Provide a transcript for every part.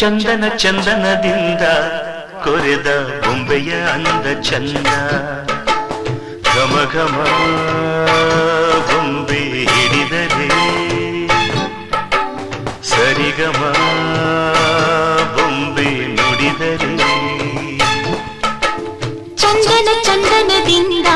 ಚಂದನ ಚಂದನದಿಂದ ಕೊರೆದ ಬೊಂಬೆಯ ಅಂದ ಚಂದ. ಘಮ ಘಮ ಬೊಂಬೆ ಹಿಡಿದರೆ ಸರಿಗಮ ಬೊಂಬೆ ನುಡಿದರೆ ಚಂದನ ಚಂದನದಿಂದ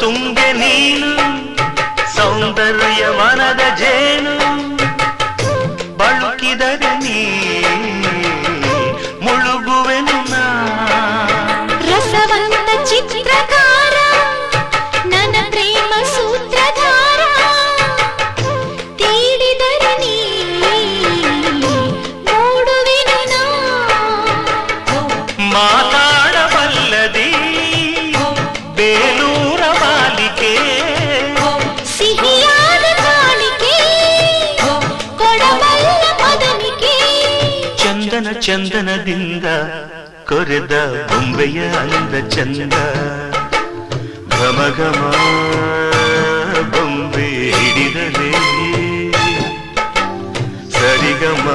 ತುಂಗೆ ನೀನು ಸೌಂದರ್ಯ ಮನದ ಜೇನು ಚಂದನ ಚಂದನದಿಂದ ಕೊರೆದ ಬೊಂಬೆಯ ಅಂದ ಚಂದ. ಘಮ ಬೊಂಬೆ ಹಿಡಿದರೆ ಸರಿಗಮ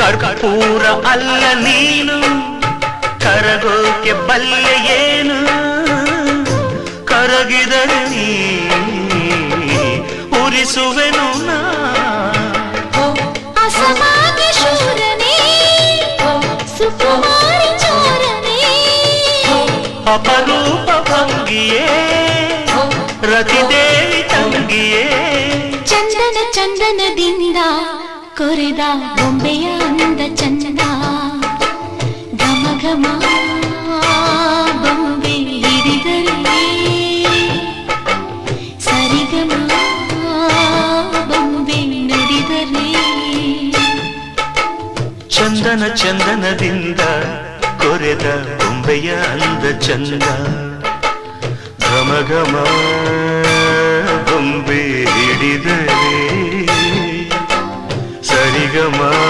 ಕರ್ಪೂರ ಅಲ್ಲ ನೀನು ಕರಗೋಕೆ ಬಲ್ಲೆ ಏನು ಕರಗಿದರೆ ನೀ ಉರಿಸುವೆನು ನಾ ಅಸಮಾನ್ಯ ಶೂರನೇ ಸುಕುಮಾರಿ ಚೋರನೇ ಅಪರೂಪ ಚಂದನದಿಂದ ಕೊರೆದ ಬೊಂಬೆಯ ಅಂದ ಚಂದ ಘಮ ಘಮ ಬೊಂಬೆ ಹಿಡಿದರೆ ಸರಿಗಮ ಬೊಂಬೆ ನುಡಿದರೆ ಚಂದನ ಚಂದನದಿಂದ ಕೊರೆದ ಬೊಂಬೆಯ ಅಂದ ಚಂದ ಘಮ ಘಮ ಬೊಂಬೆ ಹಿಡಿದ மகமா